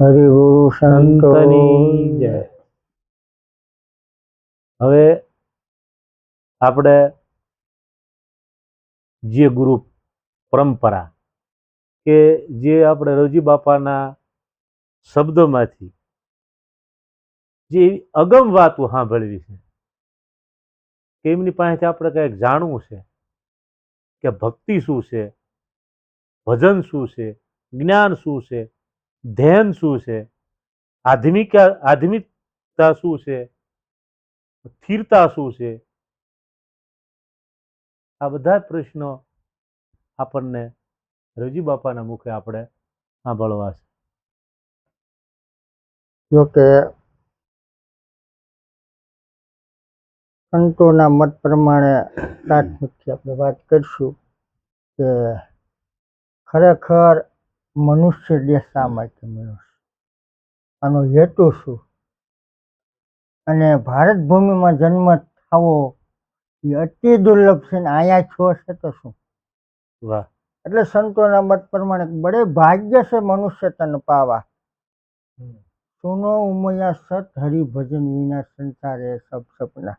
હરિગુરુ સંતની જય. હવે આપણે જે ગુરુ પરંપરા કે જે આપણે રવજી બાપાના શબ્દોમાંથી જે અગમ વાતો સાંભળવી છે, કે એમની પાસેથી આપણે કંઈક જાણવું છે, કે ભક્તિ શું છે, ભજન શું છે, જ્ઞાન શું છે ધ્યાન શું છે? આધ્યાત્મિક આધ્યાત્મિકતા શું છે? સ્થિરતા શું છે? આ બધા પ્રશ્નો આપણને રજી બાપાના મુખે આપણે સાંભળવા છે. જોકે સંતોના મત પ્રમાણે પ્રાથમિકથી આપણે વાત કરીશું કે ખરેખર મનુષ્ય દેહ શા માટે મળ્યો છે? આનો હેતુ શું? અને ભારત ભૂમિમાં જન્મ થવો એ અતિ દુર્લભ છે ને અહીંયા છો છે તો શું? વાહ. એટલે સંતોના મત પ્રમાણે બડે ભાગ્ય છે મનુષ્ય તન પાવા. સુનો ઉમૈયા સત હરિભજન વિના સંસારે સબ સપના.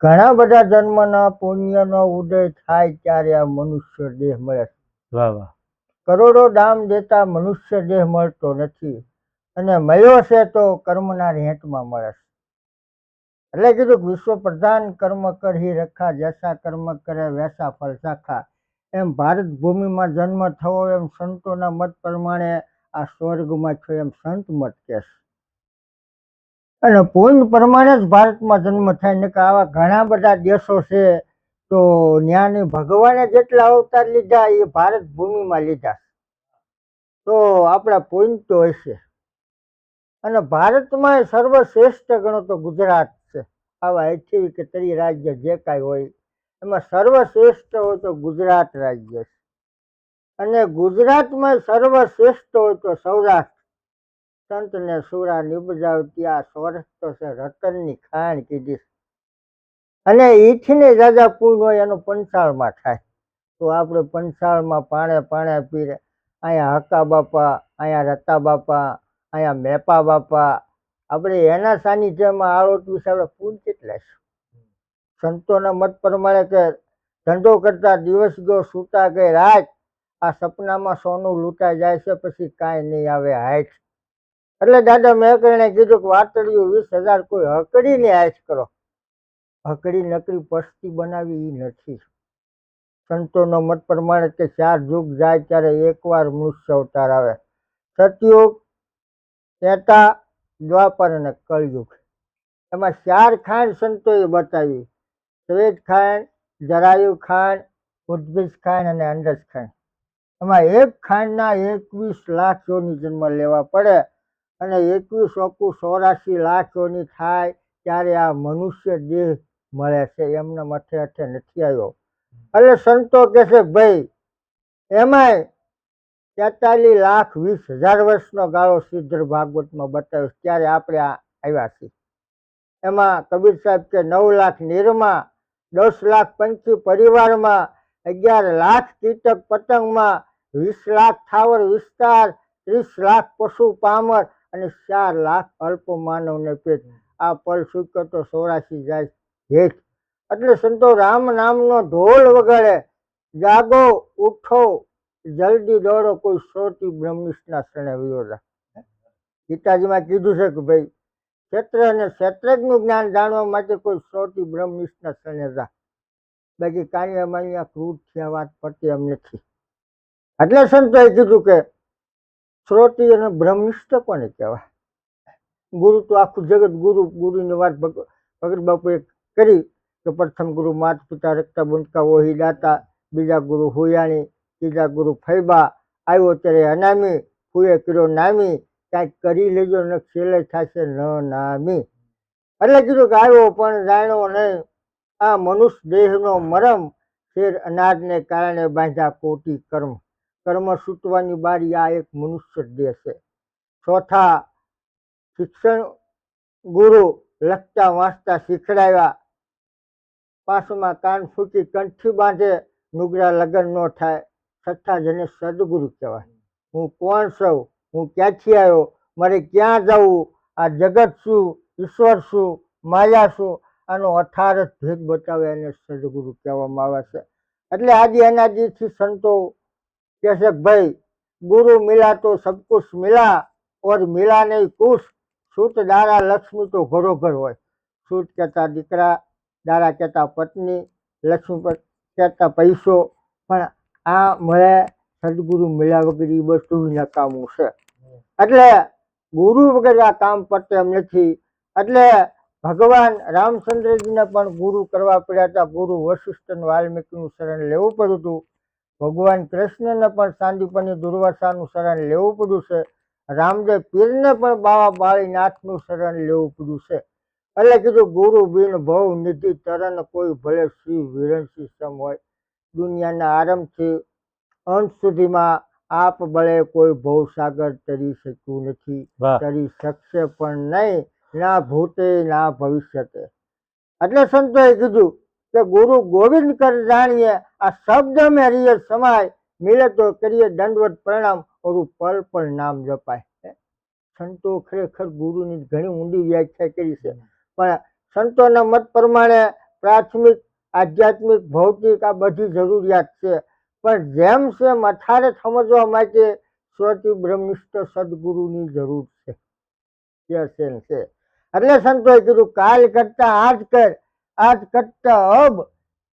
ઘણા બધા જન્મના પુણ્યનો ઉદય થાય ત્યારે આ મનુષ્ય દેહ મળે વાહ વાહ. કરોડો દામ દેતા મનુષ્ય દેહ મળતો નથી અને મળ્યો છે તો કર્મના રેંટમાં મળે છે. એટલે કીધું વિશ્વ પ્રધાન કર્મ કરી રખા, જેસા કર્મ કરે, વૈસા ફળ શાખા. એમ ભારત ભૂમિમાં જન્મ થવો, એમ સંતોના મત પ્રમાણે આ સ્વર્ગમાં છો એમ સંત મત કહેશે અને પૂર્ણ પ્રમાણે જ ભારતમાં જન્મ થાય ને કે આવા ઘણા બધા દેશો છે તો ન્યાની ભગવાને જેટલા અવતાર લીધા એ ભારત ભૂમિમાં લીધા. તો આપણા તો હશે. અને ભારતમાં સર્વશ્રેષ્ઠ ગણો તો ગુજરાત છે. આવા એથી કે તરી રાજ્ય જે કાંઈ હોય, એમાં સર્વશ્રેષ્ઠ હોય તો ગુજરાત રાજ્ય છે. અને ગુજરાતમાં સર્વશ્રેષ્ઠ હોય તો સૌરાષ્ટ્ર. સંતને સુરા નિબજાવતી આ સૌરાષ્ટ્ર છે, રતનની ખાણ કીધી. અને ઈથી ને રાજા પૂન હોય એનું પંચાળમાં થાય. તો આપણે પંચાળમાં પાણે પાણે પીરે. અહીંયા હકા બાપા, અહીંયા રતા બાપા, અહીંયા મેપા બાપા. આપણે એના સાનિધ્યમાં આળોટ વિશે આપણે પૂન કેટલા છે? સંતોના મત પ્રમાણે કે ધંધો કરતા દિવસ ગયો, સૂતા ગઈ રાત, આ સપનામાં સોનું લૂંટાઈ જાય છે, પછી કાંઈ નહીં આવે હાઈટ એટલે દાદા મેં કરીને કીધું કે વાતળિયું વીસ હજાર કોઈ હકડીને હાઈટ કરો. હકડી નકરી પસ્તી બનાવી એ નથી. સંતોનો મત પ્રમાણે કે ચાર યુગ જાય ત્યારે એકવાર મનુષ્ય અવતાર આવે. સતયુગ, ત્રેતા, દ્વાપર અને કળયુગ એમાં ચાર ખાંડ સંતોએ બતાવી. શ્વેત ખાંડ જરાયુ ખાંડ ઉદ્ભિજ ખાંડ અને અંડજ ખાંડ એમાં એક ખાંડના એકવીસ લાખ યોની જન્મ લેવા પડે અને એકવીસ ઓકુ ચોરાશી લાખ યોની થાય ત્યારે આ મનુષ્ય દેહ મળે છે એમને મથે અઠે નથી આવ્યો. એટલે સંતો કહે છે ભાઈ એમાંય તેતાલીસ લાખ વીસ હજાર વર્ષનો ગાળો સિદ્ધર ભાગવતમાં બતાવ્યો ત્યારે આપણે આ આવ્યા છીએ. એમાં કબીર સાહેબ કે નવ લાખ નીરમાં દસ લાખ પંછી પરિવારમાં અગિયાર લાખ કીટક પતંગમાં વીસ લાખ થાવર વિસ્તાર ત્રીસ લાખ પશુ પામર અને ચાર લાખ અલ્પ માનવને પેટ. આ પલ સૂક્યો તો સોરાશી જાય હેઠ એટલે સંતો રામ નામનો ઢોલ વગાડે. જાગો, ઉઠો, જલ્દી દોડો, કોઈ શ્રોતી બ્રહ્મિષ્ઠના શરણે વિરોધા ગીતાજીમાં કીધું છે કે ભાઈ, ક્ષેત્ર અને ક્ષેત્રજ્ઞનું જ્ઞાન જાણવા માટે કોઈ શ્રોતી બ્રહ્મિષ્ઠના શરણે જા બાકી કાર્યમાં અહીંયા ક્રૂર થયા વાત પડતી એમ નથી. એટલે સંતોએ કીધું કે શ્રોતી અને બ્રહ્મિષ્ઠ કોને કહેવાય? ગુરુ તો આખું જગત ગુરુ, ગુરુની વાત ભગત ભગત બાપુએ કરી તો પ્રથમ ગુરુ માત પિતા રક્તા બુંદકા વોહી દાતા, બીજા ગુરુ હુયાણી, ત્રીજા ગુરુ ફૈબા, આવ્યો ત્યારે અનામી, ફૂએ કર્યો નામી, કાંઈક કરી લેજો ને છેલ્લે થશે ન નામી. એટલે કીધું કે આવ્યો પણ જાણ્યો નહીં. આ મનુષ્ય દેહનો મરમ શેર અનાજને કારણે બાંધ્યા કોટી કર્મ. કર્મ સૂટવાની બારી આ એક મનુષ્ય દેહ છે. ચોથા શિક્ષણ ગુરુ લખતા વાંચતા શીખડાવ્યા પાસમાં કાન ફૂટી કંઠી બાંધે નુગરા લગ્ન ન થાય. છતાં જેને સદગુરુ કહેવાય. હું કોણ છું? હું ક્યાંથી આવ્યો? મારે ક્યાં જવું? આ જગત શું? ઈશ્વર શું? માયા શું? આનો અઠારથ ભેદ બતાવે એને સદગુરુ કહેવામાં આવે છે. એટલે આજે એનાજીથી સંતો કહે છે, ભાઈ, ગુરુ મિલા તો સબકુશ મિલા, ઓર મિલા નહીં કુશ. સૂત દારા લક્ષ્મી તો ઘરોઘર હોય. સૂત કહેતા દીકરા દારા કહેતા પત્ની લક્ષ્મી કહેતા પૈસો, પણ આ મળે સદગુરુ મળ્યા વગર એ બધું નકામું છે. એટલે ગુરુ વગર આ કામ પતે એમ નથી. એટલે ભગવાન રામચંદ્રજીને પણ ગુરુ કરવા પડ્યા હતા. ગુરુ વશિષ્ઠ વાલ્મીકીનું શરણ લેવું પડ્યું હતું. ભગવાન કૃષ્ણને પણ સાંદીપની દુર્વાસાનું શરણ લેવું પડ્યું છે. રામદેવ પીરને પણ બાવા બાળીનાથનું શરણ લેવું પડ્યું છે. એટલે કીધું ગુરુ બિન ભવ નિધિ તરણ કોઈ ભલે શ્રી વિરણસિંહ સમ હોય. દુનિયાના આરંભથી અંત સુધીમાં આપ બળે કોઈ ભવ સાગર તરી શક્યું નથી. તરી શકશે પણ નહીં ના ભૂતે ના ભવિષ્યતે. એટલે સંતોએ કીધું કે ગુરુ ગોવિંદ કર જાણીએ. આ શબ્દ મેં રિય સમાય મિલે તો કરીએ દંડવત પ્રણામ ઓરું પલ પણ નામ જપાય. સંતો ખરેખર ગુરુની ઘણી ઊંડી વ્યાખ્યા કરી છે. પણ સંતોના મત પ્રમાણે પ્રાથમિક, આધ્યાત્મિક, ભૌતિક આ બધી જરૂરિયાત છે. પણ જેમ છે મથારે સમજવા માટે સ્વતી બ્રહ્મિષ્ઠ સદગુરુની જરૂર છે. છે. એટલે સંતોએ કીધું, કાલ કરતા આજ કર, આજ કરતા અબ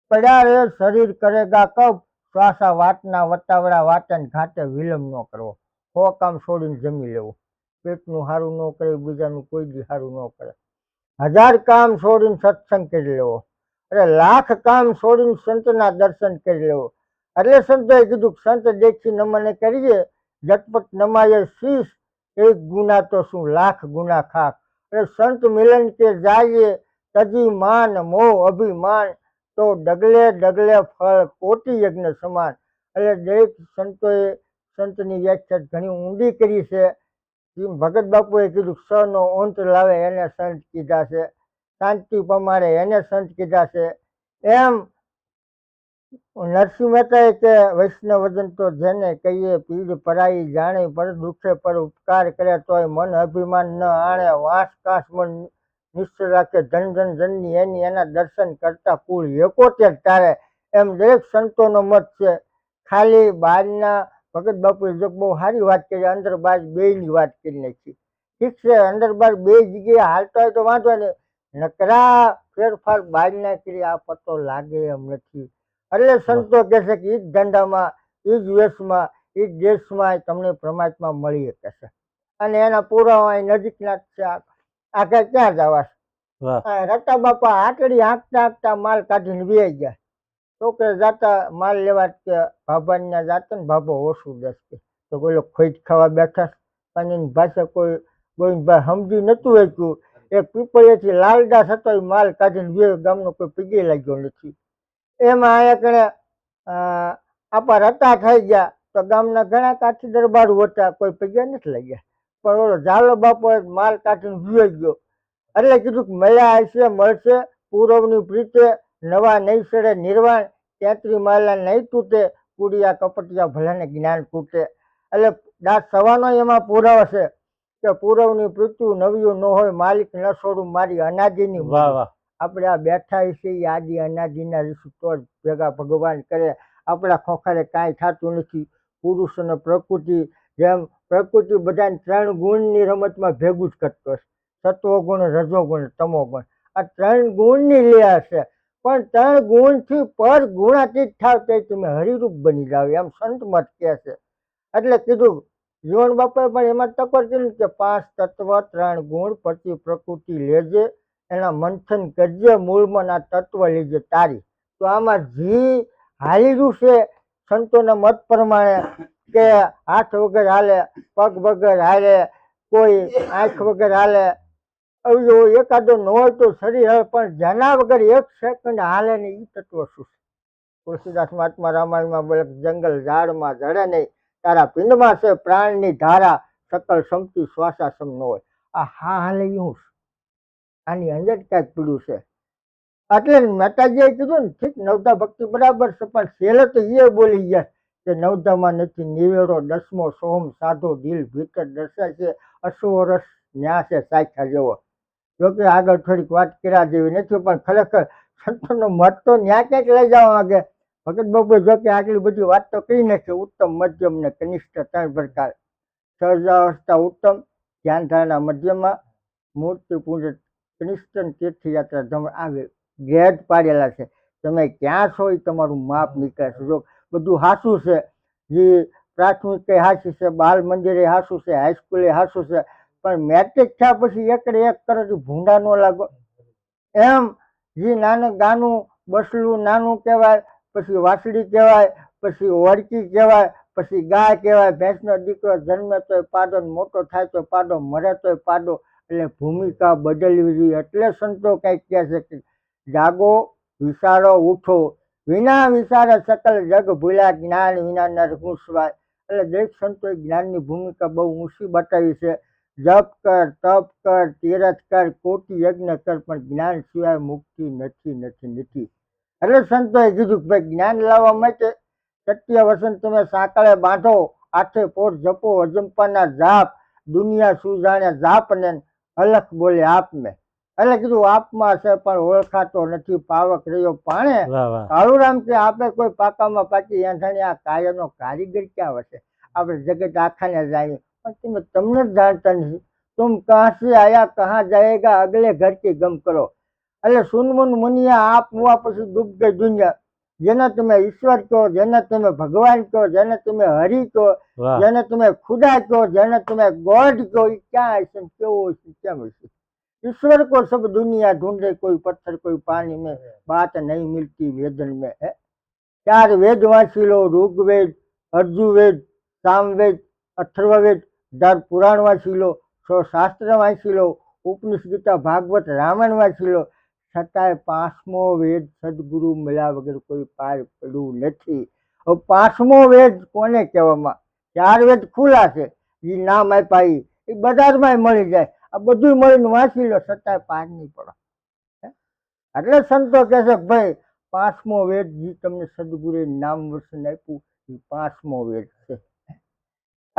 પડ્યા શરીર કરેગા કબ, શ્વાસા વાતના વટાવડા વાતન ઘાટે વિલંબ ન કરવો. હો કામ છોડીને જમી લેવું. પેટનું સારું ન કરે, બીજાનું કોઈ બી સારું ન કરે. હજાર કામ છોડીને સત્સંગ કરી લેવો. અરે લાખ કામ છોડીને સંતના દર્શન કરી લેવો. એટલે સંતોએ કીધું સંત દેખી નમને કરીએ, ઝટપટ નમાય શીશ, એક ગુના તો શું, લાખ ગુના ખાક એટલે સંત મિલન કે જાઈએ, તજી માન, મોહ, અભિમાન, તો ડગલે ડગલે ફળ કોટી યજ્ઞ સમાન. એટલે દરેક સંતોએ સંતની વ્યાખ્યા ઘણી ઊંડી કરી છે. જેમ ભગત બાપુએ કીધું સ નો અંત લાવે એને સંત કીધા છે, શાંતિ પમારે એને સંત કીધા છે. એમ નરસિંહ મહેતાએ કે વૈષ્ણવજન તો જેને કહીએ પીડ પરાઈ જાણે પર દુઃખે પર ઉપકાર કરે તોય મન અભિમાન ન આણે, વાંસ કાસ મન નિશ્ચય રાખે ધન ધન ધનની એની એના દર્શન કરતા કુળ એકોતેર તારે. એમ દરેક સંતોનો મત છે, ખાલી બહારના ભગત બાપુએ જો બહુ સારી વાત કરી અંદર બાર બેયની વાત કરી નાખી. ઠીક છે અંદર બાર બે જગ્યાએ હાલતા હોય તો વાંધો નહીં. નકરા ફેરફાર બહારના કરી આ પત્તો લાગે એમ નથી. એટલે સંતો કહે છે કે એ જ ધંધામાં એ જ વેશમાં એ જ દેશમાં તમને પરમાત્મા મળી શકે છે. અને એના પુરાવા નજીકના જ છે આગળ ક્યાં જવા? રટા બાપા આટડી હાંકતા હાંકતા માલ કાઢીને વી ગયા. છોકરા જાતા માલ લેવા કે ભાભાને જાતા ને ભાભો ઓછું દસ કે તો લોકો ખોઈટ ખાવા બેઠા અને ભાષા કોઈ ગોવિંદભાઈ સમજી નતું શક્યું એક પીપળીએથી લાલડા થતો એ માલ કાઢીને બે ગામનો કોઈ પીગી લાગ્યો નથી. એમાં અહીંયા કણે આપણા રતા થઈ ગયા. તો ગામના ઘણા કાઠી દરબાર હતા કોઈ પીગ્યા નથી લાગ્યા. પણ ઓલો ઝાલો બાપો માલ કાઢીને વી ગયો. એટલે કીધું કે મળ્યા હશે, મળશે, પૂરવની પ્રીતે નવા નહીં સડે નિર્વાણ તેત્રી માલા નહીં તૂટે કુડિયા કપટિયા ભલાને જ્ઞાન તૂટે એટલે દાસ સવાનો એમાં પુરાવો છે કે પૂરવની પૃથ્વી નવ્યું ન હોય માલિક ન છોડું મારી અનાજીની વાહ વાહ. આપણે આ બેઠા છીએ એ આદિ અનાજીના ઋષિ તો જ ભેગા ભગવાન કરે. આપણા ખોખારે કાંઈ થતું નથી. પુરુષ અને પ્રકૃતિ જેમ પ્રકૃતિ બધાને ત્રણ ગુણની રમતમાં ભેગું જ કરતો છે. સત્વગુણ રજોગુણ તમોગુણ. આ ત્રણ ગુણની લીલા છે. પણ ત્રણ ગુણથી પર ગુણાતીત થાવ તે તમે હરિરૂપ બની જાવ એમ સંત મત કહે છે. એટલે કીધું, જીવન બાપાએ પણ એમાં ટકોર કીધું કે પાંચ તત્વ, ત્રણ ગુણ પ્રતિ પ્રકૃતિ લેજે, એના મંથન કરજે, મૂળમાં આ તત્વ લેજે તારી. તો આમાં જી હાલીરું છે, સંતોના મત પ્રમાણે કે હાથ વગર હાલે, પગ વગર હાલે, કોઈ આંખ વગર હાલે અવયવો એકાદો ન હોય તો શરીર હાલે પણ જેના વગર એક સેકન્ડ હાલે ને એ તત્વ શું છે? તુલસીદાસ મહાત્મા રામાયણમાં બોલે જંગલ ઝાડમાં જડે નહીં, તારા પિંડમાં છે, પ્રાણની ધારા, સકલ સમતી શ્વાસાસમ ન હોય. આ હા હાલે હું. આની અંદર ક્યાંક પીડ્યું છે? એટલે મહેતાજીએ કીધું ને, ઠીક નવતા ભક્તિ બરાબર છે, પણ છેલ્લે તો એ બોલી ગયા કે નવધામાં નથી, નિવેડો, દસમો સોમ, સાધો, દિલ, ભીતર દર્શાય છે અસુવરસ ન્યા છે સાખ્યા જેવો. જોકે આગળ થોડીક વાત કર્યા જેવી નથી, પણ ખરેખર સંતોનો મત તો ન્યા ક્યાંક લઈ જવા માંગે. ભગત બાબુ જોકે આટલી બધી વાત તો કરી નથી ઉત્તમ, મધ્યમ ને કનિષ્ઠ ત્રણ પ્રકાર. સહજાવસ્થા ઉત્તમ ધ્યાન ધારણા મધ્યમાં મૂર્તિ પૂજન કનિષ્ઠ તીર્થયાત્રા તમે આવે ગેટ પાડેલા છે. તમે ક્યાં છો એ તમારું માપ નીકળશે. જો બધું હાસું છે, જે પ્રાથમિક હાસું છે, બાલ મંદિરે હાસું છે હાઈસ્કૂલે હાસું છે પણ મેટ્રિક થયા પછી એકડે એક કરો ભૂંડા ન લાગો. એમ જે નાનું ગાનું બસલું નાનું કહેવાય, પછી વાસળી કહેવાય, પછી ઓળકી કહેવાય, પછી ગાય કહેવાય, ભેંસનો દીકરો જન્મે તોય પાડો મોટો થાય તો પાડો, મરે તોય પાડો, એટલે ભૂમિકા બદલવી જોઈએ. એટલે સંતો કંઈક કહે છે કે જાગો, વિચારો, ઉઠો. વિના વિચારે સકલ જગ ભૂલ્યા જ્ઞાન વિના નર ઘૂસવાય. એટલે દરેક સંતોએ જ્ઞાનની ભૂમિકા બહુ ઊંચી બતાવી છે. જપ કર તપ કર તીરથ કર કોટી યજ્ઞ કર પણ જ્ઞાન સિવાય મુક્તિ નથી નથી નથી. એટલે સંતોએ કીધું કે ભાઈ જ્ઞાન લાવવા માટે સત્ય વસન તમે સાંકળે બાંધો આઠે પોર જપો અજંપાના જાપ દુનિયા શું જાણે જાપ ને અલખ બોલે આપને. એટલે કીધું આપમાં છે પણ ઓળખાતો નથી પાવક રહ્યો પાણે. કાળુરામ કે આપણે કોઈ પાકામાં પાકી યાંઠાણી આ કાયનો કારીગર ક્યાં હશે આપણે જગત આખાને જાણીએ. પણ તમે તમને જ જાણતા નથી तुम कहाँ से आया कहाँ जाएगा अगले घर की गम કરો એટલે સુનમુન મુનિયા આપ મુઆ પછી ડૂબ ગઈ દુનિયા જેને તમે ઈશ્વર કહો જેને તમે ભગવાન કહો જેને તમે હરિ કહો વાહ જેને તમે ખુદા કહો જેને તમે ગોડ કહો એ ક્યાં હશે ને કેવો હશે કેમ હશે ईश्वर को सब दुनिया ढूंढे कोई पत्थर कोई पानी में बात नहीं मिलती वेदन में है चार वेद वांची लो ऋग्वेद अर्जुवेद सामवेद अथर्ववेद દર પુરાણ વાંચી લો, સો શાસ્ત્ર વાંચી લો ઉપનિષદિકા ભાગવત રામાયણ વાંચી લો, છતાંય પાંચમો વેદ સદગુરુ મળ્યા વગર કોઈ પાર પડ્યું નથી. હવે પાંચમો વેદ કોને કહેવામાં? ચાર વેદ ખુલ્લા છે. એ નામ આપ્યા એ બજારમાં મળી જાય. આ બધું મળીને વાંચી લો, છતાંય પાર નહીં પડો. એટલે સંતો કહે છે ભાઈ પાંચમો વેદ જે તમને સદગુરુએ નામ વર્ષને આપ્યું એ પાંચમો વેદ છે.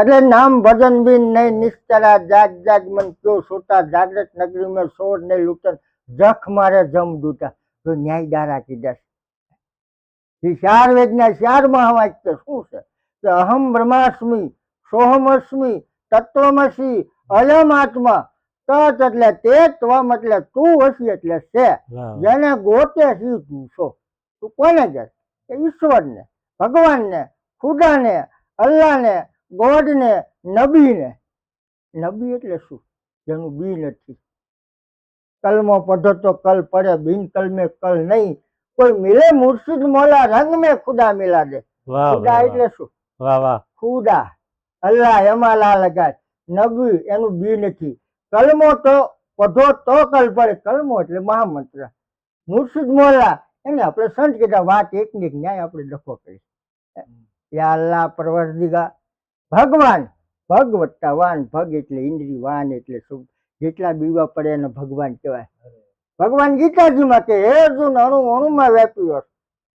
એટલે નામ ભજન બિન નહીં નિશ્ચરા જાગ જાગ મન ક્યો સોતા જાગ્રત નગરી મેં સોર ને લૂંટન જખ મારે જમ દૂતા તો ન્યાય દારા કીધા છે. ચાર વેદના ચાર મહાવાક્ય શું છે? કે અહમ બ્રહ્માસ્મિ સોહમ અસ્મિ તત્વમસી અયમ આત્મા. તત એટલે તે ત્વમ એટલે તું હસી એટલે છે. જેને ગોતે સી તું છો તું કોને જશ ઈશ્વરને ભગવાનને ખુદાને અલ્લાહને ગોડને નબીને. નબી એટલે શું? જેનું બી નથી. કલમો પઢો તો કલ પડે બિન કલમે કલ નહીં. કોઈ મિલે મુર્શિદ મોલા રંગ મે ખુદા મિલા દે. ખુદા એટલે શું? વાહ વાહ. ખુદા. અલ્લાહ એમાં લા લગાય. નબી એનું બી નથી. કલમો તો પઢો તો કલ પડે. કલમો એટલે મહામંત્ર. મુર્શિદ મોલા એને આપણે સંત કીધા વાત એકની એક ન્યાય આપણે ડખો કરી યા અલ્લાહ પરવરદિગા ભગવાન ભગ વત્તા વાન ભગ એટલે ઇન્દ્રિય વાન એટલે શુભ. જેટલા બીવા પડે એને ભગવાન કહેવાય. ભગવાન ગીતાજીમાં કે હે અર્જુન અણુ અણુમાં વ્યાપ્યો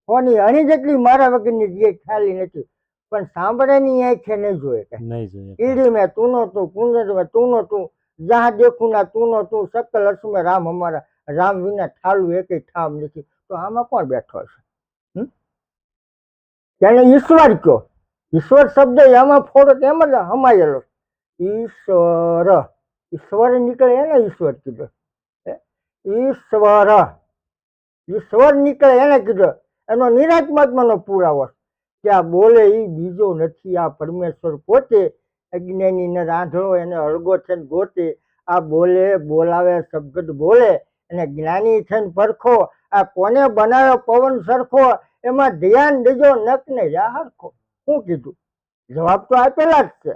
કોની અણી જેટલી મારા વગરની જે ખ્યાલી નથી. પણ સાંભળે ની આંખે નહીં જોયે નહીં જોઈએ કીડી મેં તું નો તું કુંદર મેં તું નો તું જહાં દેખું ના તું નો તું સકલ અસમે રામ અમારા રામ વિના ઠાલું એકે ઠામ નથી. તો આમાં કોણ બેઠો છે તેને ઈશ્વર કયો? ઈશ્વર શબ્દ એમાં ફોડો તો એમ જ હમાયેલો. ઈશ્વર ઈશ્વર નીકળે એને ઈશ્વર કીધો? ઈશ્વર ઈશ્વર નીકળે એને કીધો. એનો નિરાત્માત્માનો પુરાવો કે આ બોલે એ બીજો નથી, આ પરમેશ્વર પોતે અજ્ઞાનીને રાંધળો એને અળગો થઈને ગોતે. આ બોલે, બોલાવે શબ્દ બોલે. અને જ્ઞાની થઈને પરખો આ કોને બનાવ્યો પવન સરખો? એમાં ધ્યાન દેજો નકને જા હરખો શું કીધું? જવાબ તો આપેલા જ છે.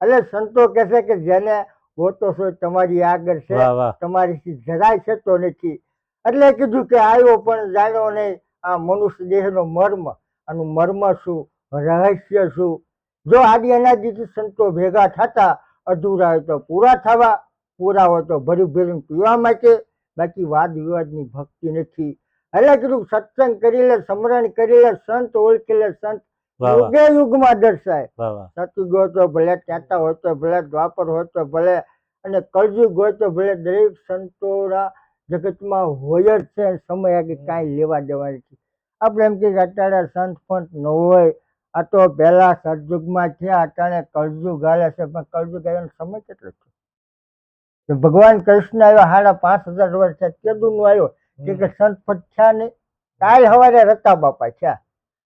એટલે સંતો કહે છે કે જેને ગોતો છો તમારી આગળ છે. તમારીથી જરાય થતો નથી. એટલે કીધું કે આવ્યો પણ જાણ્યો નહીં આ મનુષ્ય દેહનો મર્મ આનું મર્મ શું રહસ્ય શું? જો આદિ અનાદિથી સંતો ભેગા થતા અધૂરા હોય તો પૂરા થવા પૂરા હોય તો ભરી ભરીને પીવા માટે બાકી વાદ વિવાદની ભક્તિ નથી. એટલે કીધું સત્સંગ કરી લે સ્મરણ કરી લે સંત ઓળખી લે સંત યુગે યુગમાં દર્શાય. સતી ગો તો ભલે ત્યાતા હોય તો ભલે દ્વાપર હોય તો ભલે અને કળયુગ હોય તો ભલે દરેક સંતોરા જગતમાં હોય જ છે સમય આગળ કાંઈ લેવા દેવા નથી આપણે એમ કે અત્યારે સંત ફંત ન હોય આ તો પહેલા સતયુગમાં છે અત્યારે કળયુગ હાલે છે પણ કળજુ આવ્યો સમય કેટલો છે ભગવાન કૃષ્ણ આવ્યા સાડા પાંચ હજાર વર્ષ છે કેદું આવ્યો કે સંત ફંત થયા નહીં કાલ સવારે રતા બાપા થયા.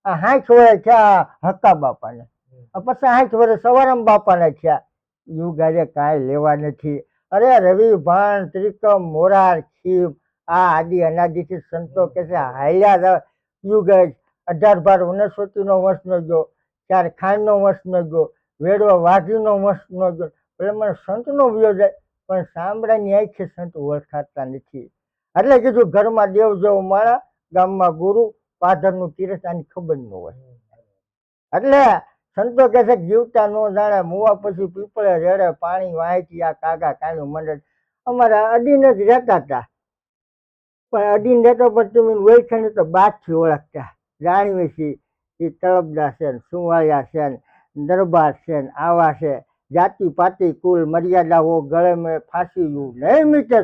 આ હાથ વર્ષ થયા હક્કા બાપાને. આ પછી સાઠ વર્ષ સવારમ બાપાને થયા. યુગ આજે કાંઈ લેવા નથી. અરે રવિ ભાણ ત્રિકમ મોરાર ખીમ આ આદિ અનાદિથી સંતો કે છે હાલ્યા યુગ અઢાર બાર વનસ્પતિનો વંશ ન ગયો ચાર ખાંડનો વંશ ન ગયો વેડવા વાઘીનો વંશ ન ગયો. એટલે મને સંતનો વ્યો જાય પણ સાંભળાની આંખે સંત ઓળખાતા નથી. એટલે કીધું ઘરમાં દેવ જેવો માળા ગામમાં ગુરુ પાધરનું તીરથ આની ખબર ન હોય. એટલે સંતો કહે છે જીવતા ન જાણે મુવા પછી પીપળે રેડે પાણી વાંચી આ કાગા કાણું મંડળ. અમારા અડીને જ રહેતા હતા. પણ અડીને રહેતો પણ તમે ઓળખાણી તો બાદથી ઓળખતા. જાણીએ છીએ એ તળબદા છે ને સુવાળિયા છે ને દરબાર છે ને આવા છે. જાતિ પાતિ કુલ મર્યાદાઓ ગળે મેં ફાંસી ગયું નહીં મીટે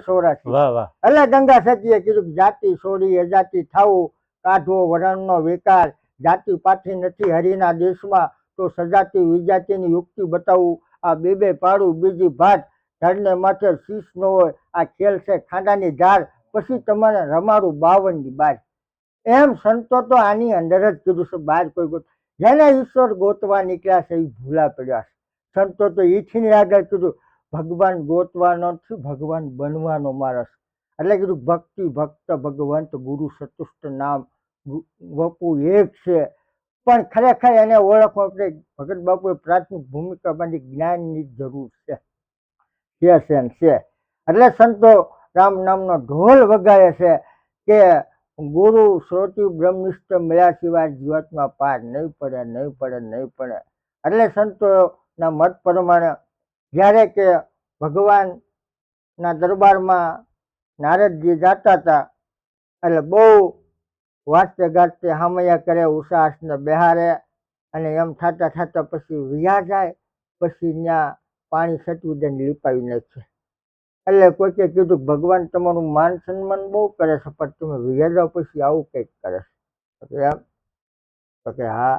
વાહ એટલે ગંગા સતીએ કીધું જાતિ છોડી અજાતિ થવું કાઢવો વરણનો વિકાર. જાતિ પાછી નથી હરિના દેશમાં, તો સજાતી વિજાતિની યુક્તિ બતાવવું આ બે બે પાડું, બીજી ભાત. ધરને માથે શીશ ન હોય, આ ખેલ છે ખાંડાની ધાર પછી તમારે રમાડું બાવનની બાર એમ સંતો તો આની અંદર જ કીધું છે બહાર કોઈ ગોત. જેને ઈશ્વર ગોતવા નીકળ્યા છે એ ભૂલા પડ્યા છે. સંતો તો ઈથી આગળ કીધું, ભગવાન ગોતવાનો નથી, ભગવાન બનવાનો માણસ એટલે કીધું, ભક્તિ, ભક્ત, ભગવંત, ગુરુ, સતુષ્ટ નામ. વપુ એક છે. પણ ખરેખર એને ઓળખવા માટે ભગત બાપુએ પ્રાથમિક ભૂમિકામાંથી જ્ઞાનની જરૂર છે. છે. એટલે સંતો રામ નામનો ઢોલ વગાડે છે કે ગુરુ, શ્રોતિ, બ્રહ્મનિષ્ઠ મળ્યા સિવાય જીવાતમાં પાર નહીં પડે નહીં પડે નહીં પડે. એટલે સંતોના મત પ્રમાણે જ્યારે કે ભગવાનના દરબારમાં નારદજી જાતા હતા, એટલે બહુ વાંચતે ગાજતે હામૈયા કરે ઉષાસને બેહારે અને એમ થતા થતા પછી વિયા જાય, પછી ત્યાં પાણી સટવી દઈને લીપાવી નાખે. એટલે કોઈકે કીધું, ભગવાન તમારું માન સન્માન બહુ કરે છે, પણ તમે વિયા જાઓ પછી આવું કંઈક કરે છે. એમ. તો કે હા,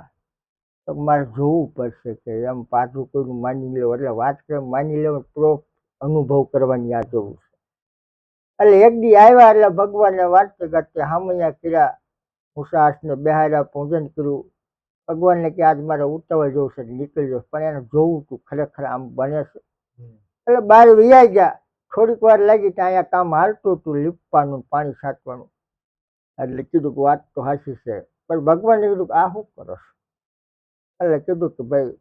તો મારે જોવું પડશે કે એમ પાછું કોઈનું માની લેવું, એટલે વાત કરે માની લેવું પ્રોફ અનુભવ કરવાની આ જોવું છે. એટલે એક દી આવ્યા, એટલે ભગવાનને વાંચતે ગાંચતે હામૈયા કર્યા ઉષાસને બેહાર્યા પૂજન કર્યું. ભગવાનને કે આજ મારે ઉતાવળ જવું છે નીકળી જવું પણ એને જોવું તું ખરેખર આમ બને છે. એટલે બહાર વિયાઈ ગયા. થોડીક વાર લાગી ત્યાં અહીંયા કામ હાલતું હતું લીપવાનું પાણી છાંટવાનું. એટલે કીધું કે વાત તો હાચી છે પણ ભગવાને કીધું કે આ શું કરો એટલે કીધું કે ભાઈ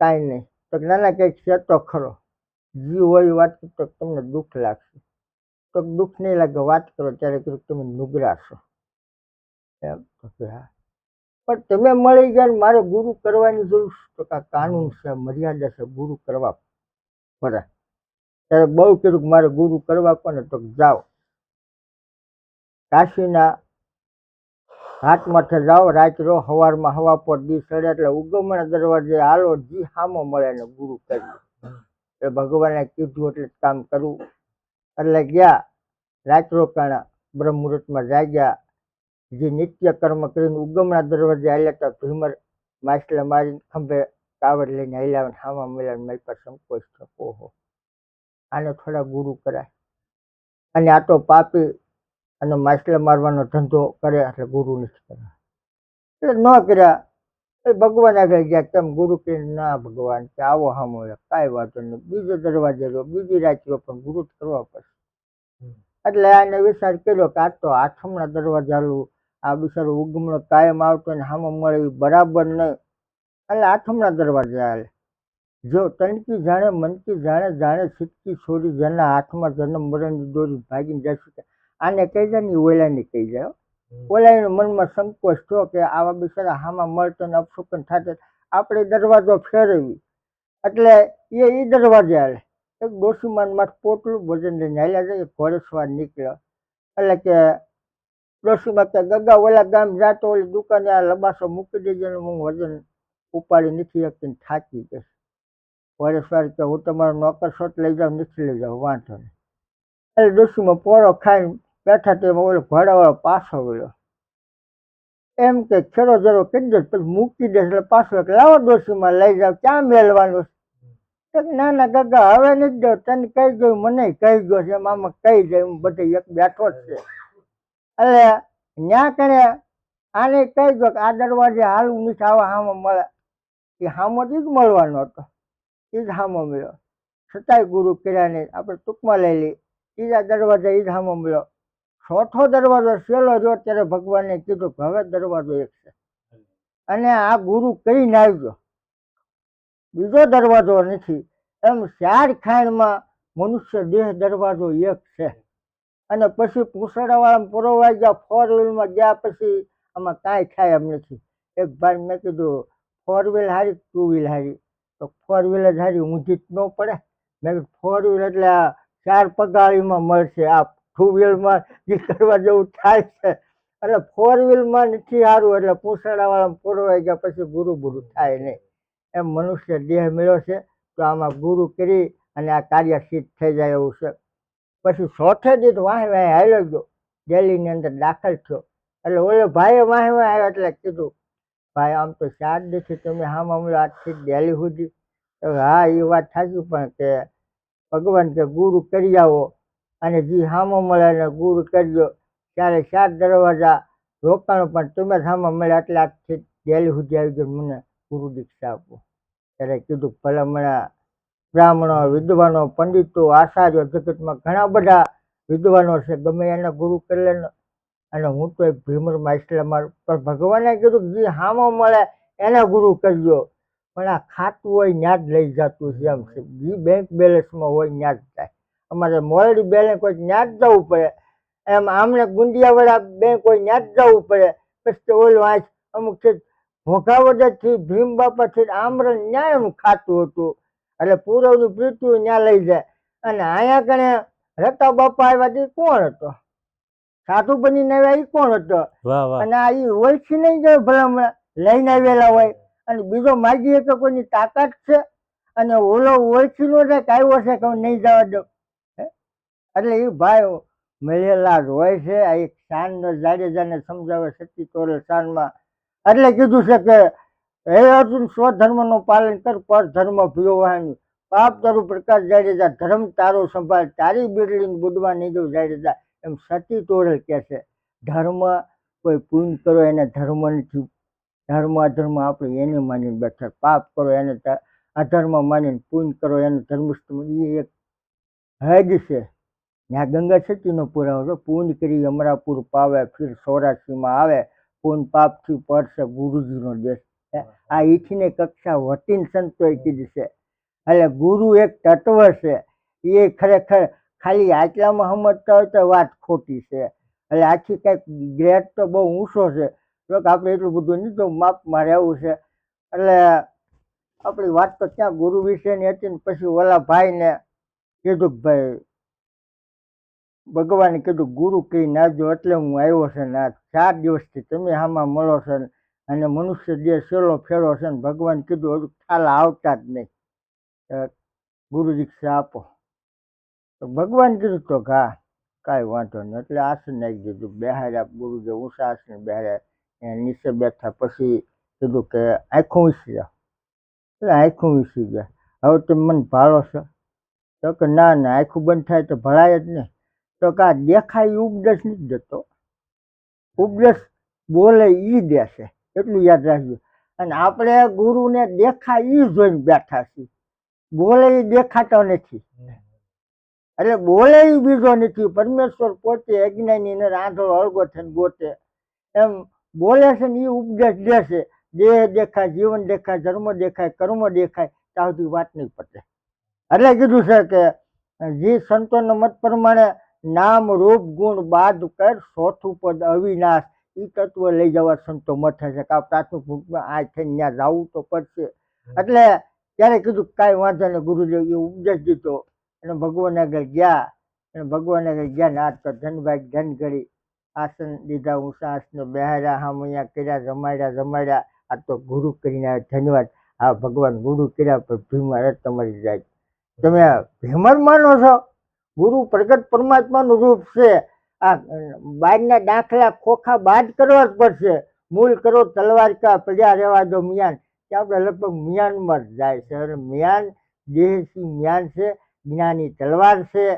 કાંઈ નહીં. તો નાના કંઈક છે તો ખરો. જીવ હોય વાત તો તમને દુઃખ લાગશે. તો દુઃખ નહીં લાગે વાત કરો. ત્યારે કીધું તમે નુગરા છો. એમ. તો હા. પણ તમે મળી ગયા ને મારે ગુરુ કરવાની જરૂર છે તો કા આ કાનૂન છે મર્યાદા છે ગુરુ કરવા. પડે ત્યારે બહુ કીધું કે મારે ગુરુ કરવા કોને? તો જાઓ. કાશીના હાથ માથે જાઓ રાત હવારમાં હવા પર દી ચડે એટલે ઉગમણા દરવાજે હાલો જી હામો મળે ને ગુરુ કરી. એટલે ભગવાને કીધું એટલે કામ કરવું એટલે ગયા રાત રોકાણા બ્રહ્મ મુહૂર્તમાં જાગ્યા જે નિત્ય કર્મ કરીને ઉગમના દરવાજે હાલ્યા તો ભીમર માછલા મારીને ખંભે કાવડ લઈને હાલ્યા હામાં મળ્યા મારી પાસે સંકોચ થયો. ઓહો આને થોડા ગુરુ કરાય. અને આ તો પાપી અને માછલા મારવાનો ધંધો કરે એટલે ગુરુ નથી કરે એટલે ન કર્યા એ ભગવાન આગળ ગયા તેમ ગુરુ કે ના ભગવાન કે આવો હામો કાંઈ વાંધો નહીં. બીજો દરવાજે રહ્યો બીજી રાત્રિઓ પણ ગુરુ જ કરવા પડશે. એટલે આને વિચાર કર્યો કે આ તો આઠમના દરવાજાલું આ બિચારો ઉગમણો કાયમ આવતો ને હામો મળે બરાબર નહીં એટલે આઠમના દરવાજે હાલે. જો તનકી જાણે મનકી જાણે જાણે છીટકી છોડી જેના હાથમાં જન્મ મરણની દોરી ભાગીને જશે આને કહી જાય ને ઓલાને કહી જાય હો. ઓલાના મનમાં સંકોચ થયો કે આવા બિચારા હામાં મળતો ને અપશુકન થશે આપણે દરવાજો ફેરવી. એટલે એ એ દરવાજે હાલે. એક ડોસીમાન માટે પોટલું ભોજન લઈને હાલ્યા જાય ઘોડે સવાર નીકળ્યો. એટલે કે ડોશીમાં કે ગગા ઓલા ગામ જાતો ઓલી દુકાને આ લબાસો મૂકી દેજે ને હું વજન ઉપાડી નથી શકતી થાકી ગઈ વરેશ્વર કે હું તમારો નોકર શોટ લઈ જાઉં, નથી લઈ જાઉં, વાંધો નહીં. એટલે ડોશીમાં પોરો ખાઈને બેઠા તેમાં ઓલો ભાડાવાળો પાછો વળ્યો એમ કે ખેડો જરો કરી દે પછી મૂકી દે એટલે પાછો લાવો ડોશીમાં લઈ જાવ ક્યાં મેળવાનું? ના ના, ગગા, હવે નથી દો તને કહી ગયું, મને કહી ગયો છે, મામા કહી જાય હું બધે એક બેઠો જ છે. એટલે ન્યા કરે, આને કહી દો કે આ દરવાજે નથી આવા હામો મળે. એ હામો જ મળવાનો હતો. એ જ હામો મળ્યો. છતાંય ગુરુ કર્યા નહીં. આપણે ટૂંકમાં લઈ લઈ ત્રીજા દરવાજે એ જ હામો મળ્યો. ચોથો દરવાજો સેલો રહ્યો ત્યારે ભગવાને કીધું કે હવે દરવાજો એક છે. અને આ ગુરુ કરીને આવજો. બીજો દરવાજો નથી. એમ ચાર ખાંડમાં મનુષ્ય દેહ દરવાજો એક છે. અને પછી પૂછડાવાળા પુરવાઈ ગયા ફોર વ્હીલમાં ગયા પછી આમાં કાંઈ થાય એમ નથી. એક ભાઈ મેં કીધું ફોર વ્હીલ હારી ટુ વ્હીલ હારી? તો ફોર વ્હીલ જ હારી ઊંધી જ ન પડે. મેં કીધું ફોર વ્હીલ એટલે આ ચાર પગાળીમાં મળશે, આ ટુ વ્હીલમાં જે કરવા જેવું થાય છે. એટલે ફોર વ્હીલમાં નથી સારું એટલે પૂછડાવાળા પુરવાઈ ગયા પછી ગુરુ ગુરુ થાય નહીં. એમ મનુષ્ય દેહ મળ્યો છે તો આમાં ગુરુ કરી અને આ કાર્ય સિદ્ધ થઈ જાય એવું છે. પછી ચોથે દીધ વાહે વાહે હાલ્યો ગયો. દિલ્હીની અંદર દાખલ થયો. એટલે ઓલો ભાઈએ વાહે વાહે આવ્યો એટલે કીધું, ભાઈ, આમ તો ચાર દીથી તમે હામ હમણાં આજથી દિલ્હી સુધી. તો હા એ વાત સાચી, પણ કે ભગવાન કે ગુરુ કરી આવો અને જે હામો મળે ને ગુરુ કરજો. ત્યારે ચાર દરવાજા રોકાણો, પણ તમે સામે મળ્યા એટલે આજથી દિલ્હી સુધી આવી ગયો મને ગુરુ દીક્ષા આપો. ત્યારે કીધું ભલામણા બ્રાહ્મણો, વિદ્વાનો, પંડિતો, આચાર્યો જગતમાં ઘણા બધા વિદ્વાનો છે. ગમે એને ગુરુ કરી અને હું તો એક ભીમરમાં મારું પણ ભગવાને કીધું જે હામો મળે એને ગુરુ કરજો. પણ આ ખાતું હોય ત્યાં જ લઈ જતું છે એમ છે. જે બેંક બેલેન્સમાં હોય ત્યાં જ જાય અમારે મોરડી બેલેન્સ હોય ત્યાં જ જવું પડે. એમ આમને ગુંડિયાવાળા બેંક હોય ત્યાં જ જવું પડે. પછી ઓલું આ અમુક છે ભોગાવદરથી ભીમ બાપાથી આમરણ ન્યાયનું ખાતું હતું. એટલે પૂરવનું પૃથ્વી ત્યાં લઈ જાય. અને અહીંયા કણે રતા બાપા આવ્યા તે કોણ હતો? સાધુ બનીને આવ્યા એ કોણ હતો? અને આ ઈ ઓળખી નહીં ગયો ભલામણ લઈને આવેલા હોય. અને બીજો માગીએ તો કોઈની તાકાત છે? અને ઓલો ઓળખી નો છે આવ્યો છે કે નહીં જવા દઉં? એટલે એ ભાઈ મળેલા જ હોય છે. આ એક શાનનો જાડેજાને સમજાવે સતી તોરે શાનમાં. એટલે કીધું છે કે હે અર્જુન સ્વધર્મનું પાલન કર, પર ધર્મ ભીવાની પાપ તારું પ્રકાશ જાડેજા, ધર્મ તારો સંભાળ, તારી બિરડીને બુડવા નીજો જાડેજા, એમ સતી તોરલ કહે છે ધર્મ કોઈ પૂન કરો, એને ધર્મ નથી. ધર્મ અધર્મ આપણે એને માનીને બેઠા. પાપ કરો, એને અધર્મ માનીને પૂન કરો, એને ધર્મસ્થ એ એક હદ છે. ત્યાં ગંગા સતીનો પુરાવો છે, પૂન કરી અમરાપુર પાવે, ફિર સૌરાષ્ટ્રીમાં આવે. પૂન પાપથી પડશે ગુરુજીનો દેશ. આ ઈઠીને કક્ષા વટીન સંતોએ કીધી છે. એટલે ગુરુ એક તત્વ છે. એ ખરેખર ખાલી આટલામાં સમજતા હોય તો વાત ખોટી છે. એટલે આખી કંઈક ગ્રેડ તો બહુ ઊંચો છે. જો કે આપણે એટલું બધું નહીં, તો માપમાં રહેવું છે. એટલે આપણી વાત તો ક્યાં ગુરુ વિશેની હતી ને પછી ઓલા ભાઈને કીધું કે ભાઈ, ભગવાને કીધું ગુરુ કહી નાખજો એટલે હું આવ્યો છે ને આ ચાર દિવસથી તમે આમાં મળો છો ને. અને મનુષ્ય જે સેલો ફેરો છે ને, ભગવાન કીધું હજુ ખ્યાલ આવતા જ નહીં. ગુરુ દીક્ષા આપો. તો ભગવાન કીધું તો ઘા, કાંઈ વાંધો નહીં. એટલે આસન નાખી દીધું. બેહાર્યા ગુરુ જે ઊંચા આસન બેહાર્યા નીચે બેઠા પછી કીધું કે આખું વીસી જાઓ. એટલે આંખું વીસી ગયા. હવે તમે મને ભાળો છો. તો કે ના ના, આખું બંધ થાય તો ભળાય જ નહીં. તો કે આ દેખાય ઉપદેશ નથી દેતો. ઉપદેશ બોલે એ દેશે. એટલું યાદ રાખજો. અને આપણે ગુરુને દેખા એ જોઈને બેઠા છીએ. બોલે એ દેખાતો નથી. એટલે બોલે એ બીજો નથી. પરમેશ્વર પોતે અજ્ઞાની ને રાંધો અળગો થઈને ગોતે. એમ બોલે છે ને એ ઉપદેશ દેશે દેહ દેખાય જીવન દેખાય ધર્મ દેખાય કર્મ દેખાય ત્યાં સુધી વાત નહીં પતે. એટલે કીધું છે કે જે સંતોના મત પ્રમાણે નામ રૂપ ગુણ બાદ કર ચોથું પદ અવિનાશ. એ તત્વ લઈ જવા સંતો મત છે કે આ પ્રાથમિક ભૂખમાં આ થઈને ત્યાં જવું તો પડશે. એટલે ત્યારે કીધું કાંઈ વાંધો નહીં ગુરુદેવ એ ઉપદેશ દીધો. અને ભગવાન આગળ ગયા. અને ભગવાન આગળ ગયા ને આજ તો ધનભાઈ ધન કરી આસન દીધા ઊંચા આસને બેહાર્યા હામૈયા કર્યા જમાડ્યા જમાડ્યા. આ તો ગુરુ કરીને. ધન્યવાદ. આ ભગવાન ગુરુ કર્યા પણ ભીમ મહારાજ તમારી જાય. તમે ભીમર માનો છો? ગુરુ પ્રગટ પરમાત્માનું રૂપ છે. આ બારના દાખલા ખોખા બાદ કરવા જ પડશે. મૂળ કરો, તલવાર કા પડ્યા રહેવા દો, મિયાન. કે આપણે લગભગ મિયાનમાં જ જાય છે. અને મિયાન દેહથી મિયાન છે જ્ઞાની તલવાર છે.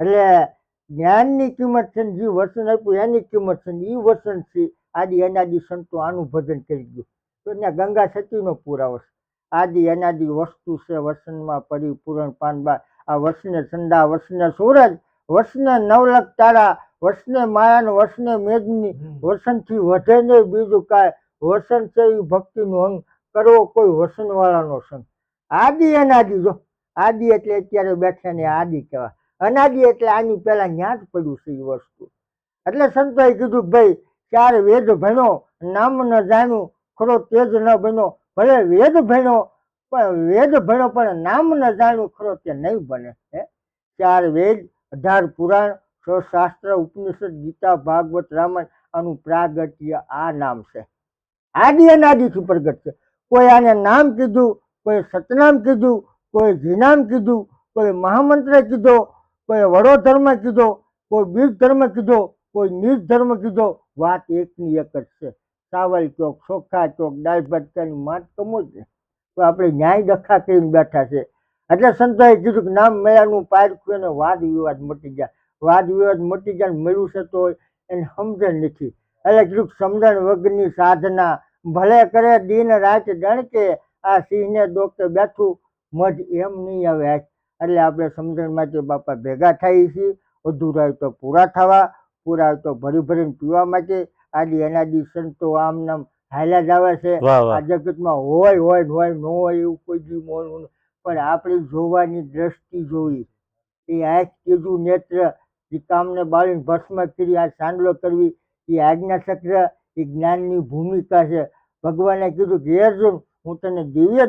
એટલે જ્ઞાનની કિંમત છે ને, જે વચન આપ્યું એની કિંમત છે ને એ છે. આદિ અનાદિ સંતો આનું ભજન કરી ગયું. તો ત્યાં ગંગા સતીનો પુરાવો છે. આદિ અનાદિ વસ્તુ છે વસનમાં પરિપૂરણ પાનબા. આ વસને ચંદા વસને સૂરજ વસને નવલક તારા વસને ને વસને મેદની વસનથી વધે નહીં બીજું કાંઈ. વસન છે એ ભક્તિનું અંગ. કરવો કોઈ વસનવાળાનો સંગ. આદિ અનાદિ જો. આદિ એટલે અત્યારે બેઠા ને આદિ કહેવાય. અનાદિ એટલે આની પહેલા ન્યા જ પડ્યું છે એ વસ્તુ. એટલે સંતોએ કીધું ભાઈ ચાર વેદ ભણ્યો નામ ન જાણ્યું ખરો તેજ ન બન્યો ભલે વેદ ભણ્યો પણ વેદ ભણ્યો પણ નામ ન જાણ્યું ખરો તે નહીં બને. હે? ચાર વેદ અઢાર પુરાણ શાસ્ત્ર ઉપનિષદ, ગીતા, ભાગવત, રામાયણ આનું પ્રાગટ્ય આ નામ છે. આદિ અનાદિથી પ્રગટ છે. કોઈ આને નામ કીધું, કોઈ સતનામ કીધું, કોઈ જીનામ કીધું, કોઈ મહામંત્ર કીધો, કોઈ વડો ધર્મ કીધો, કોઈ બીજ ધર્મ કીધો, કોઈ નિજ ધર્મ કીધો, વાત એકની એક જ છે. ચાવલ ચોક ચોખા ચોક દાળ ભાત ખાની માત કમો ને તો આપણે ન્યાય ડખા કરીને બેઠા છે. એટલે સંતોએ કીધું કે નામ મેળાનું પારખ્યું અને વાદ વિવાદ મટી ગયા વાદ વિવાદ મટી જાય મળ્યું છે તો એને સમજણ નથી. એટલે કીધું સમજણ વગરની સાધના. ભલે કરે દિન રાત ડણકે આ સિંહને ડોક્ટર બેઠું મધ એમ નહીં આવે. એટલે આપણે સમજણ માટે બાપા ભેગા થઈએ છીએ. અધૂરા તો પૂરા થવા પૂરા હોય તો ભરી ભરીને પીવા માટે. આદિ અનાદિ સંતો આમ નામ હાલ્યા જ આવે છે. આ જગતમાં હોય હોય હોય ન હોય એવું કોઈ જી મોનું પણ આપણી જોવાની દ્રષ્ટિ જોવી એ આ ત્રીજું નેત્ર એ કામને બાળીને ભસ્મ કરી આ સાંડલો કરવી એ આજ્ઞાચક્ર એ જ્ઞાનની ભૂમિકા છે. ભગવાને કીધું કે અર્જુન, હું તને દિવ્ય